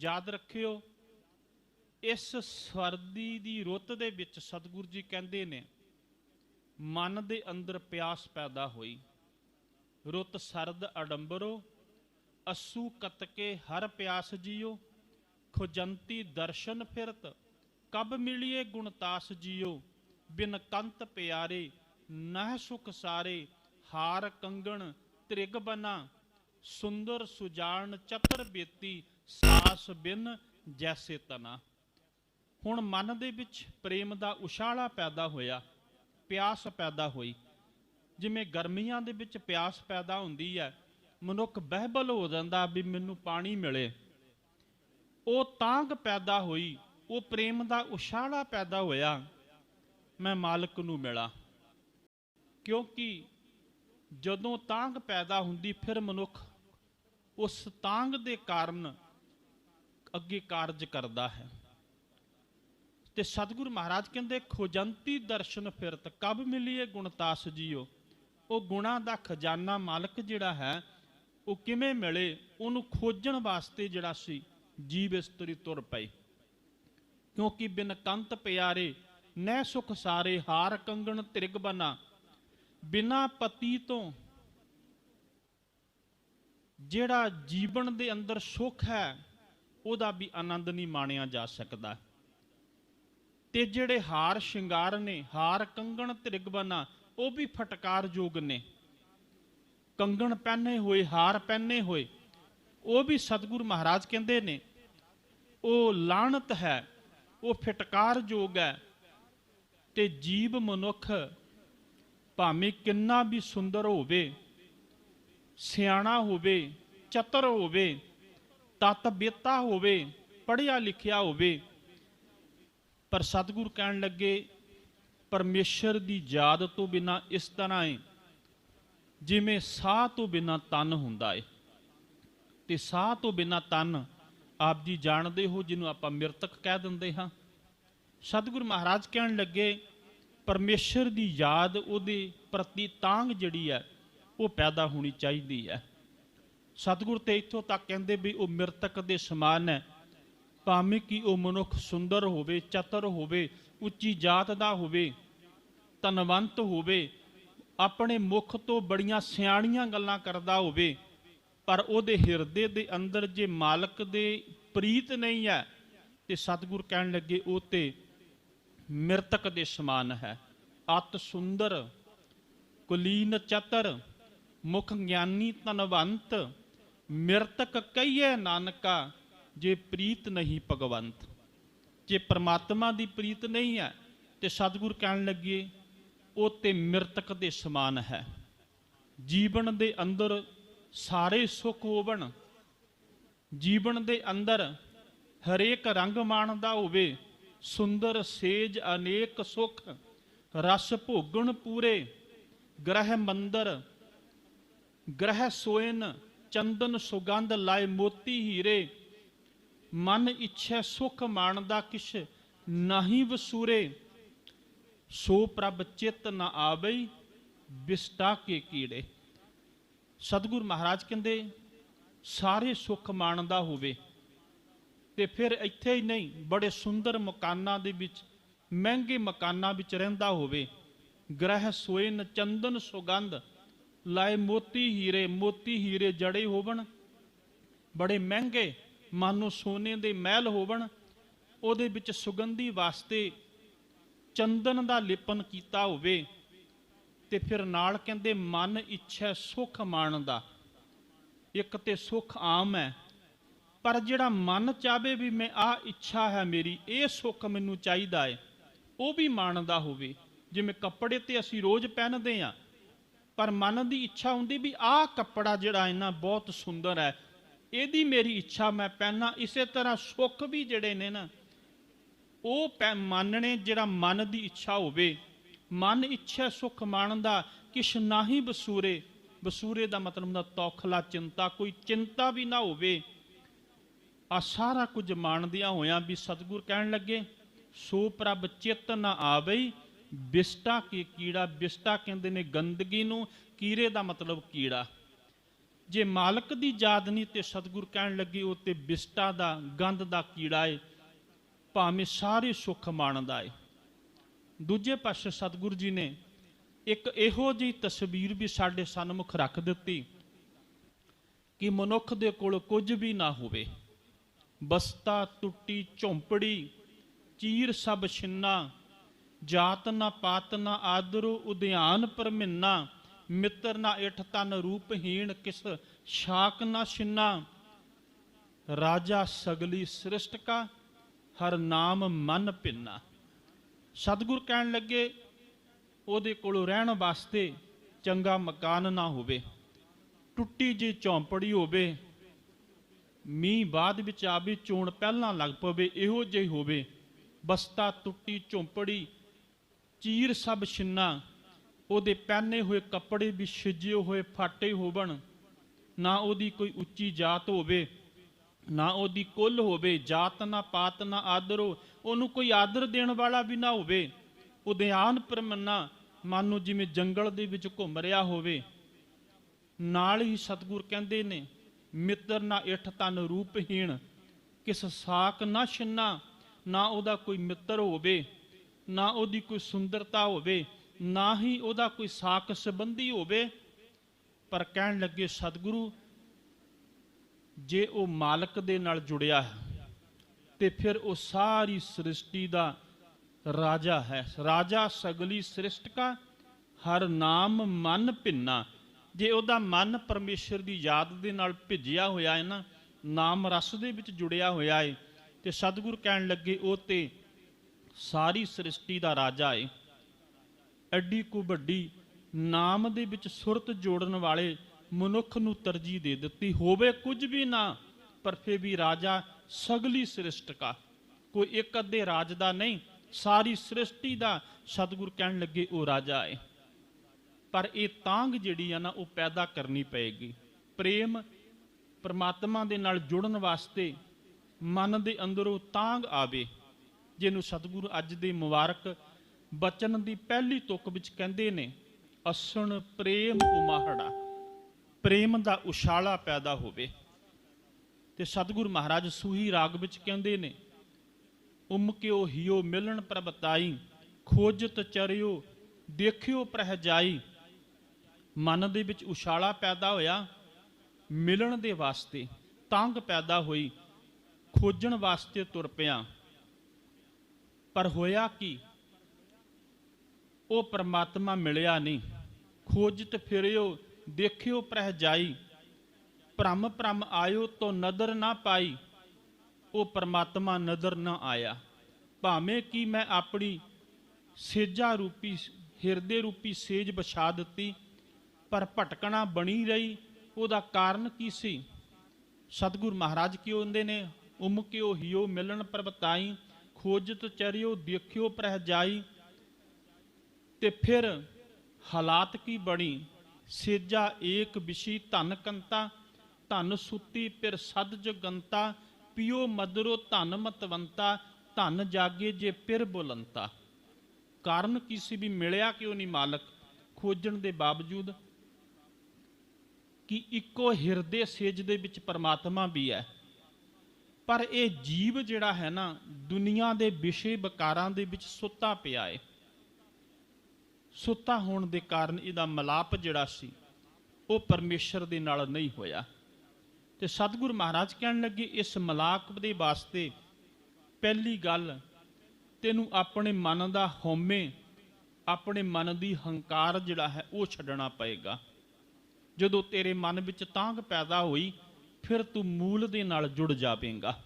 ਯਾਦ ਰੱਖਿਓ, ਇਸ ਸਰਦੀ ਦੀ ਰੁੱਤ ਦੇ ਵਿੱਚ ਸਤਿਗੁਰੂ ਜੀ ਕਹਿੰਦੇ ਨੇ, ਮਨ ਦੇ ਅੰਦਰ ਪਿਆਸ ਪੈਦਾ ਹੋਈ। ਰੁੱਤ ਸਰਦ ਅਡੰਬਰੋ, ਅਸੂ ਕਤਕੇ ਹਰ ਪਿਆਸ ਜੀਓ, ਖੁਜੰਤੀ ਦਰਸ਼ਨ ਫਿਰਤ, ਕਬ ਮਿਲਿਏ ਗੁਣਤਾਸ ਜੀਓ, ਬਿਨ ਕੰਤ ਪਿਆਰੇ, ਨਹਿ ਸੁਖ ਸਾਰੇ, ਹਾਰ ਕੰਗਣ ਤ੍ਰਿਗ ਬਨਾ, ਸੁੰਦਰ ਸੁਜਾਨ ਚਤਰ ਬੇਤੀ ਸਾਸ ਬਿਨ ਜੈਸੇ ਤਨਾ। ਹੁਣ ਮਨ ਦੇ ਵਿੱਚ ਪ੍ਰੇਮ ਦਾ ਉਛਾਲਾ ਪੈਦਾ ਹੋਇਆ, ਪਿਆਸ ਪੈਦਾ ਹੋਈ। ਜਿਵੇਂ ਗਰਮੀਆਂ ਦੇ ਵਿੱਚ ਪਿਆਸ ਪੈਦਾ ਹੁੰਦੀ ਹੈ, ਮਨੁੱਖ ਬਹਿਬਲ ਹੋ ਜਾਂਦਾ ਵੀ ਮੈਨੂੰ ਪਾਣੀ ਮਿਲੇ। ਉਹ ਤਾਂਗ ਪੈਦਾ ਹੋਈ, ਉਹ ਪ੍ਰੇਮ ਦਾ ਉਛਾਲਾ ਪੈਦਾ ਹੋਇਆ, ਮੈਂ ਮਾਲਕ ਨੂੰ ਮਿਲਾ। ਕਿਉਂਕਿ ਜਦੋਂ ਤਾਂਗ ਪੈਦਾ ਹੁੰਦੀ, ਫਿਰ ਮਨੁੱਖ ਉਸ ਤਾਂਗ ਦੇ ਕਾਰਨ ਅੱਗੇ ਕਾਰਜ ਕਰਦਾ ਹੈ। ਤੇ ਸਤਿਗੁਰੂ ਮਹਾਰਾਜ ਕਹਿੰਦੇ, ਖੋਜੰਤੀ ਦਰਸ਼ਨ ਫਿਰਤ ਕਬ ਮਿਲੀਏ ਗੁਣਤਾਸ ਜੀਓ। ਉਹ ਗੁਣਾ ਦਾ ਖਜ਼ਾਨਾ ਮਾਲਕ ਜਿਹੜਾ ਹੈ, ਉਹ ਕਿਵੇਂ ਮਿਲੇ? ਉਹਨੂੰ ਖੋਜਣ ਵਾਸਤੇ ਜਿਹੜਾ ਸੀ, ਜੀਵ ਇਸਤਰੀ ਤੁਰ ਪਏ। ਕਿਉਂਕਿ ਬਿਨ ਕੰਤ ਪਿਆਰੇ, ਨਹਿ ਸੁਖ ਸਾਰੇ ਹਾਰ ਕੰਗਣ ਤ੍ਰਿਗ ਬਨਾ। ਬਿਨਾ ਪਤੀ ਤੋਂ ਜਿਹੜਾ ਜੀਵਨ ਦੇ ਅੰਦਰ ਸੁਖ ਹੈ ਉਹਦਾ ਵੀ ਆਨੰਦ ਨਹੀਂ ਮਾਣਿਆ ਜਾ ਸਕਦਾ। ਤੇ ਜਿਹੜੇ ਹਾਰ ਸ਼ਿੰਗਾਰ ਨੇ, ਹਾਰ ਕੰਗਣ ਤ੍ਰਿਗ ਉਹ ਵੀ ਫਟਕਾਰ ਨੇ। ਕੰਗਣ ਪਹਿਨੇ ਹੋਏ, ਹਾਰ ਪਹਿਨੇ ਹੋਏ, ਉਹ ਵੀ ਸਤਿਗੁਰੂ ਮਹਾਰਾਜ ਕਹਿੰਦੇ ਨੇ, ਉਹ ਲਾਣਤ ਹੈ, ਉਹ ਫਟਕਾਰਯੋਗ ਹੈ, ਤੇ ਜੀਵ ਮਨੁੱਖ ਭਾਵੇਂ ਕਿੰਨਾ ਵੀ ਸੁੰਦਰ ਹੋਵੇ, ਸਿਆਣਾ ਹੋਵੇ, ਚਤਰ ਹੋਵੇ ਤਤ ਬੇਤਾ ਹੋਵੇ, ਪੜ੍ਹਿਆ ਲਿਖਿਆ ਹੋਵੇ, ਪਰ ਸਤਿਗੁਰ ਕਹਿਣ ਲੱਗੇ, ਪਰਮੇਸ਼ਰ ਦੀ ਯਾਦ ਤੋਂ ਬਿਨਾ ਇਸ ਤਰ੍ਹਾਂ ਹੈ, ਜਿਵੇਂ ਸਾਹ ਤੋਂ ਬਿਨਾ ਤਨ ਹੁੰਦਾ ਹੈ। ਤੇ ਸਾਹ ਤੋਂ ਬਿਨਾ ਤਨ ਆਪ ਜੀ ਜਾਣਦੇ ਹੋ, ਜਿਹਨੂੰ ਆਪਾਂ ਮਿਰਤਕ ਕਹਿ ਦਿੰਦੇ ਹਾਂ। ਸਤਿਗੁਰ ਮਹਾਰਾਜ ਕਹਿਣ ਲੱਗੇ, ਪਰਮੇਸ਼ਰ ਦੀ ਯਾਦ ਉਹਦੇ ਪ੍ਰਤੀ ਤਾਂਗ ਜਿਹੜੀ ਹੈ, ਉਹ ਪੈਦਾ ਹੋਣੀ ਚਾਹੀਦੀ ਹੈ। ਸਤਿਗੁਰ ਤੇ ਇੱਥੋਂ ਤੱਕ ਕਹਿੰਦੇ ਵੀ ਉਹ ਮਿਰਤਕ ਦੇ ਸਮਾਨ ਹੈ। ਭਾਵੇਂ ਕਿ ਉਹ ਮਨੁੱਖ ਸੁੰਦਰ ਹੋਵੇ, ਚਤਰ ਹੋਵੇ, ਉੱਚੀ ਜਾਤ ਦਾ ਹੋਵੇ, ਧਨਵੰਤ ਹੋਵੇ, ਆਪਣੇ ਮੁਖ ਤੋਂ ਬੜੀਆਂ ਸਿਆਣੀਆਂ ਗੱਲਾਂ ਕਰਦਾ ਹੋਵੇ, ਪਰ ਉਹਦੇ ਹਿਰਦੇ ਦੇ ਅੰਦਰ ਜੇ ਮਾਲਕ ਦੇ ਪ੍ਰੀਤ ਨਹੀਂ ਹੈ, ਤੇ ਸਤਿਗੁਰ ਕਹਿਣ ਲੱਗੇ ਉਹ ਤੇ ਮਿਰਤਕ ਦੇ ਸਮਾਨ ਹੈ। ਅਤ ਸੁੰਦਰ, ਕੁਲੀਨ ਚਤਰ, ਮੁਖ ਗਿਆਨੀ ਧਨਵੰਤ ਮਿਰਤਕ ਕਹੀਏ ਨਾਨਕਾ, ਜੇ ਪ੍ਰੀਤ ਨਹੀਂ ਭਗਵੰਤ। ਜੇ ਪ੍ਰਮਾਤਮਾ ਦੀ ਪ੍ਰੀਤ ਨਹੀਂ ਹੈ, ਤੇ ਸਤਿਗੁਰ ਕਹਿਣ ਲੱਗੇ, ਉਹ ਤੇ ਮਿਰਤਕ ਦੇ ਸਮਾਨ ਹੈ। ਜੀਵਨ ਦੇ ਅੰਦਰ ਸਾਰੇ ਸੁੱਖ ਹੋਵਣ। ਜੀਵਨ ਦੇ ਅੰਦਰ ਹਰੇਕ ਰੰਗ ਮਾਣਦਾ ਹੋਵੇ, ਸੁੰਦਰ ਸੇਜ ਅਨੇਕ ਸੁਖ, ਰਸ ਭੋਗਣ ਪੂਰੇ, ਗ੍ਰਹਿ ਮੰਦਰ, ਗ੍ਰਹਿ ਸੋਇਨ ਚੰਦਨ ਸੁਗੰਧ ਲਾਏ ਮੋਤੀ ਹੀਰੇ। ਮਨ ਇੱਛੈ ਸੁਖ ਮਾਣਦਾ ਕਿਛ ਨਹੀਂ ਵਸੂਰੇ। ਸੋ ਪ੍ਰਭ ਚਿਤ ਨ ਆਵਈ, ਬਿਸਟਾ ਕੇ ਕੀੜੇ। ਸਤਿਗੁਰ ਮਹਾਰਾਜ ਕਹਿੰਦੇ, ਸਾਰੇ ਸੁਖ ਮਾਣਦਾ ਹੋਵੇ। ਤੇ ਫਿਰ ਇੱਥੇ ਹੀ ਨਹੀਂ, ਬੜੇ ਸੁੰਦਰ ਮਕਾਨਾਂ ਦੇ ਵਿੱਚ, ਮਹਿੰਗੇ ਮਕਾਨਾਂ ਵਿੱਚ ਰਹਿੰਦਾ ਹੋਵੇ। ਗ੍ਰਹਿ ਸੋਏ ਨ ਚੰਦਨ ਸੁਗੰਧ ਲਾਏ ਮੋਤੀ ਹੀਰੇ ਮੋਤੀ ਹੀਰੇ ਜੜੇ ਹੋਵਣ, ਬੜੇ ਮਹਿੰਗੇ, ਮਾਨੋ ਸੋਨੇ ਦੇ ਮਹਿਲ ਹੋਵਣ, ਉਹਦੇ ਵਿੱਚ ਸੁਗੰਧੀ ਵਾਸਤੇ ਚੰਦਨ ਦਾ ਲਿਪਨ ਕੀਤਾ ਹੋਵੇ, ਤੇ ਫਿਰ ਨਾਲ ਕਹਿੰਦੇ, ਮਨ ਇੱਛਾ ਸੁਖ ਮਾਣਦਾ ਇੱਕ ਤੇ ਸੁਖ ਆਮ ਹੈ, ਪਰ ਜਿਹੜਾ ਮਨ ਚਾਵੇ ਵੀ ਮੈਂ ਆ ਇੱਛਾ ਹੈ ਮੇਰੀ, ਇਹ ਸੁੱਖ ਮੈਨੂੰ ਚਾਹੀਦਾ ਹੈ, ਉਹ ਵੀ ਮਾਣਦਾ ਹੋਵੇ। ਜਿਵੇਂ ਕੱਪੜੇ ਤੇ ਅਸੀਂ ਰੋਜ਼ ਪਹਿਨਦੇ ਆ ਪਰ ਮਨ ਦੀ ਇੱਛਾ ਹੁੰਦੀ ਵੀ ਆਹ ਕੱਪੜਾ ਜਿਹੜਾ ਇਹਨਾਂ ਬਹੁਤ ਸੁੰਦਰ ਹੈ, ਇਹਦੀ ਮੇਰੀ ਇੱਛਾ ਮੈਂ ਪਹਿਨਾ। ਇਸੇ ਤਰ੍ਹਾਂ ਸੁੱਖ ਵੀ ਜਿਹੜੇ ਨੇ ਨਾ, ਉਹ ਪੈ ਮੰਨਣੇ ਜਿਹੜਾ ਮਨ ਦੀ ਇੱਛਾ ਹੋਵੇ। ਮਨ ਇੱਛਾ ਸੁਖ ਮਾਣਦਾ ਕਿਛ ਨਾਹੀ ਬਸੂਰੇ। ਬਸੂਰੇ ਦਾ ਮਤਲਬ ਹੁੰਦਾ ਤੌਖਲਾ, ਚਿੰਤਾ, ਕੋਈ ਚਿੰਤਾ ਵੀ ਨਾ ਹੋਵੇ। ਆ ਸਾਰਾ ਕੁਝ ਮਾਣਦਿਆਂ ਹੋਇਆਂ ਵੀ ਸਤਿਗੁਰ ਕਹਿਣ ਲੱਗੇ, ਸੋ ਪ੍ਰਭ ਚਿੱਤ ਨਾ ਆਵਈ ਬਿਸਟਾ ਕੀ ਕੀੜਾ? ਬਿਸਟਾ ਕਹਿੰਦੇ ਨੇ ਗੰਦਗੀ ਨੂੰ। ਕੀੜੇ ਦਾ ਮਤਲਬ ਕੀੜਾ। ਜੇ ਮਾਲਕ ਦੀ ਯਾਦ ਨਹੀਂ ਤੇ ਸਤਿਗੁਰ ਕਹਿਣ ਲੱਗੇ, ਉਹ ਤੇ ਬਿਸਟਾ ਦਾ, ਗੰਦ ਦਾ ਕੀੜਾ ਏ। ਭਾਵੇਂ ਸਾਰੇ ਸੁੱਖ ਮਾਣਦਾ ਏ। ਦੂਜੇ ਪਾਸੇ ਸਤਿਗੁਰ ਜੀ ਨੇ ਇੱਕ ਇਹੋ ਜਿਹੀ ਤਸਵੀਰ ਵੀ ਸਾਡੇ ਸਨਮੁਖ ਰੱਖ ਦਿੱਤੀ ਕਿ ਮਨੁੱਖ ਦੇ ਕੋਲ ਕੁਝ ਵੀ ਨਾ ਹੋਵੇ। ਬਸਤਾ, ਟੁੱਟੀ, ਝੌਂਪੜੀ, ਚੀਰ ਸਭ ਛਿੰਨਾ ਜਾਤ ਨਾ ਪਾਤ ਨਾ ਆਦਰੋ ਉਦਿਆਨ ਪਰਮਿੰਨਾ, ਮਿੱਤਰ ਨਾ ਇਠ ਤਨ ਰੂਪਹੀਣ ਕਿਸ ਸ਼ਾਕ ਨਾ ਛਿੰਨਾ। ਰਾਜਾ ਸਗਲੀ ਸ੍ਰਿਸ਼ਟ ਕਾ, ਹਰ ਨਾਮ ਮਨ ਪਿੰਨਾ ਸਤਿਗੁਰ ਕਹਿਣ ਲੱਗੇ, ਉਹਦੇ ਕੋਲੋਂ ਰਹਿਣ ਵਾਸਤੇ ਚੰਗਾ ਮਕਾਨ ਨਾ ਹੋਵੇ। ਟੁੱਟੀ ਜੀ ਝੌਂਪੜੀ ਹੋਵੇ, ਮੀਂਹ ਬਾਅਦ ਵਿੱਚ ਆਵੇ ਚੋਣ ਪਹਿਲਾਂ ਲੱਗ ਪਵੇ, ਇਹੋ ਜਿਹੀ ਹੋਵੇ। ਬਸਤਾ, ਟੁੱਟੀ ਝੌਂਪੜੀ ਚੀਰ ਸਭ ਛਿੰਨਾ, ਉਹਦੇ ਪਹਿਨੇ ਹੋਏ ਕੱਪੜੇ ਵੀ ਛਿਜੇ ਹੋਏ ਫਾਟੇ ਹੋਵਣ, ਨਾ ਉਹਦੀ ਕੋਈ ਉੱਚੀ ਜਾਤ ਹੋਵੇ, ਨਾ ਉਹਦੀ ਕੁੱਲ ਹੋਵੇ, ਜਾਤ ਨਾ ਪਾਤ ਨਾ ਆਦਰੋ ਉਹਨੂੰ ਕੋਈ ਆਦਰ ਦੇਣ ਵਾਲਾ ਵੀ ਨਾ ਹੋਵੇ ਉਦਿਆਨ ਪਰਮੰਨਾ ਮਨ ਨੂੰ ਜਿਵੇਂ ਜੰਗਲ ਦੇ ਵਿੱਚ ਘੁੰਮ ਰਿਹਾ ਹੋਵੇ। ਨਾਲ ਹੀ ਸਤਿਗੁਰ ਕਹਿੰਦੇ ਨੇ, ਮਿੱਤਰ ਨਾ ਇਠ ਤਨ ਰੂਪਹੀਣ, ਕਿਸ ਸਾਕ ਨਾ ਛਿੰਨਾ, ਨਾ ਉਹਦਾ ਕੋਈ ਮਿੱਤਰ ਹੋਵੇ। ਨਾ ਉਹਦੀ ਕੋਈ ਸੁੰਦਰਤਾ ਹੋਵੇ, ਨਾ ਹੀ ਉਹਦਾ ਕੋਈ ਸਾਕ ਸੰਬੰਧੀ ਹੋਵੇ, ਪਰ ਕਹਿਣ ਲੱਗੇ, ਸਤਿਗੁਰੂ, ਜੇ ਉਹ ਮਾਲਕ ਦੇ ਨਾਲ ਜੁੜਿਆ ਹੈ, ਤੇ ਫਿਰ ਉਹ ਸਾਰੀ ਸ੍ਰਿਸ਼ਟੀ ਦਾ ਰਾਜਾ ਹੈ। ਰਾਜਾ ਸਗਲੀ ਸ੍ਰਿਸ਼ਟ ਕਾ, ਹਰ ਨਾਮ ਮਨ ਭਿੰਨਾ। ਜੇ ਉਹਦਾ ਮਨ ਪਰਮੇਸ਼ਰ ਦੀ ਯਾਦ ਦੇ ਨਾਲ ਭਿੱਜਿਆ ਹੋਇਆ ਹੈ ਨਾ, ਨਾਮ ਰਸ ਦੇ ਵਿੱਚ ਜੁੜਿਆ ਹੋਇਆ ਹੈ, ਤੇ ਸਤਿਗੁਰ ਕਹਿਣ ਲੱਗੇ, ਉਹ ਤੇ ਸਾਰੀ ਸ੍ਰਿਸ਼ਟੀ ਦਾ ਰਾਜਾ ਏ। ਐਡੀ ਕੁ ਵੱਡੀ ਨਾਮ ਦੇ ਵਿੱਚ ਸੁਰਤ ਜੋੜਨ ਵਾਲੇ ਮਨੁੱਖ ਨੂੰ ਤਰਜੀਹ ਦੇ ਦਿੱਤੀ। ਹੋਵੇ ਕੁਝ ਵੀ ਨਾ, ਪਰ ਫੇ ਵੀ ਰਾਜਾ ਸਗਲੀ ਸ੍ਰਿਸ਼ਟ ਕਾ। ਕੋਈ ਇੱਕ ਅੱਧੇ ਰਾਜ ਦਾ ਨਹੀਂ, ਸਾਰੀ ਸ੍ਰਿਸ਼ਟੀ ਦਾ ਸਤਿਗੁਰ ਕਹਿਣ ਲੱਗੇ ਉਹ ਰਾਜਾ ਏ। ਪਰ ਇਹ ਤਾਂਗ ਜਿਹੜੀ ਆ ਨਾ, ਉਹ ਪੈਦਾ ਕਰਨੀ ਪਏਗੀ। ਪ੍ਰੇਮ ਪਰਮਾਤਮਾ ਦੇ ਨਾਲ ਜੁੜਨ ਵਾਸਤੇ ਮਨ ਦੇ ਅੰਦਰੋਂ ਤਾਂਗ ਆਵੇ। ਜਿਹਨੂੰ ਸਤਿਗੁਰੂ ਅੱਜ ਦੇ ਮੁਬਾਰਕ ਬਚਨ ਦੀ ਪਹਿਲੀ ਤੁਕ ਵਿੱਚ ਕਹਿੰਦੇ ਨੇ, ਅਸਣ ਪ੍ਰੇਮ ਉਮਾਹੜਾ। ਪ੍ਰੇਮ ਦਾ ਉਛਾਲਾ ਪੈਦਾ ਹੋਵੇ। ਤੇ ਸਤਿਗੁਰੂ ਮਹਾਰਾਜ ਸੂਹੀ ਰਾਗ ਵਿੱਚ ਕਹਿੰਦੇ ਨੇ ਉਮ ਕਿਓ ਹਿਓ ਮਿਲਣ ਪ੍ਰਬਤਾਈ ਖੋਜਤ ਚਰਿਓ, ਦੇਖਿਓ ਪ੍ਰਹ ਜਾਈ ਮਨ ਦੇ ਵਿੱਚ ਉਛਾਲਾ ਪੈਦਾ ਹੋਇਆ, ਮਿਲਣ ਦੇ ਵਾਸਤੇ ਤੰਗ ਪੈਦਾ ਹੋਈ, ਖੋਜਣ ਵਾਸਤੇ ਤੁਰ ਪਿਆ। ਪਰ ਹੋਇਆ ਕੀ? ਉਹ ਪਰਮਾਤਮਾ ਮਿਲਿਆ ਨਹੀਂ। ਖੋਜਤ ਫਿਰਿਓ, ਦੇਖਿਓ ਪ੍ਰਹ ਜਾਈ। ਭ੍ਰਮ ਭ੍ਰਮ ਆਇਓ ਤੋ ਨਦਰ ਨਾ ਪਾਈ। ਉਹ ਪਰਮਾਤਮਾ ਨਦਰ ਨਾ ਆਇਆ। ਭਾਵੇਂ ਕਿ ਮੈਂ ਆਪਣੀ ਸੇਜਾ ਰੂਪੀ, ਹਿਰਦੇ ਰੂਪੀ ਸੇਜ ਵਿਛਾ ਦਿੱਤੀ, ਪਰ ਭਟਕਣਾ ਬਣੀ ਰਹੀ, ਉਹਦਾ ਕਾਰਨ ਕੀ ਸੀ? ਸਤਿਗੁਰ ਮਹਾਰਾਜ ਕੀ ਹੁੰਦੇ ਨੇ? ਉਮ ਕਿਓ ਹਿਓ ਮਿਲਣ ਪਰਬਤਾਈ ਖੋਜਤ ਚਰਿਓ, ਦੇਖਿਓ, ਪ੍ਰਹ ਜਾਈ। ਤੇ ਫਿਰ ਹਾਲਾਤ ਕੀ ਬਣੀ? ਸੇਜਾ ਏਕ ਵਿਸ਼ੀ ਧਨ ਕੰਤਾ, ਧਨ ਸੁਤੀ ਪਿਰ ਸਦ ਜਗੰਤਾ, ਪਿਓ ਮਦਰੋ ਧਨ ਮਤਵੰਤਾ, ਧਨ ਜਾਗੇ ਜੇ ਪਿਰ ਬੁਲੰਤਾ। ਕਾਰਨ ਕੀ ਸੀ ਵੀ ਮਿਲਿਆ ਕਿਉਂ ਨਹੀਂ ਮਾਲਕ? ਖੋਜਣ ਦੇ ਬਾਵਜੂਦ ਕਿ ਇੱਕੋ ਹਿਰਦੇ ਸੇਜ ਦੇ ਵਿੱਚ ਪਰਮਾਤਮਾ ਵੀ ਹੈ। ਪਰ ਇਹ ਜੀਵ ਜਿਹੜਾ ਹੈ ਨਾ, ਦੁਨੀਆ ਦੇ ਵਿਸ਼ੇ ਵਿਕਾਰਾਂ ਦੇ ਵਿੱਚ ਸੁੱਤਾ ਪਿਆ ਹੈ ਸੁੱਤਾ ਹੋਣ ਦੇ ਕਾਰਨ ਇਹਦਾ ਮਲਾਪ ਜਿਹੜਾ ਸੀ, ਉਹ ਪਰਮੇਸ਼ਰ ਦੇ ਨਾਲ ਨਹੀਂ ਹੋਇਆ। ਤੇ ਸਤਿਗੁਰ ਮਹਾਰਾਜ ਕਹਿਣ ਲੱਗੇ, ਇਸ ਮਲਾਪ ਦੇ ਵਾਸਤੇ ਪਹਿਲੀ ਗੱਲ, ਤੈਨੂੰ ਆਪਣੇ ਮਨ ਦਾ ਹਉਮੈ, ਆਪਣੇ ਮਨ ਦੀ ਹੰਕਾਰ ਜਿਹੜਾ ਹੈ, ਉਹ ਛੱਡਣਾ ਪਏਗਾ। ਜਦੋਂ ਤੇਰੇ ਮਨ ਵਿੱਚ ਤਾਂਗ ਪੈਦਾ ਹੋਈ ਫਿਰ ਤੂੰ ਮੂਲ ਦੇ ਨਾਲ ਜੁੜ ਜਾਵੇਂਗਾ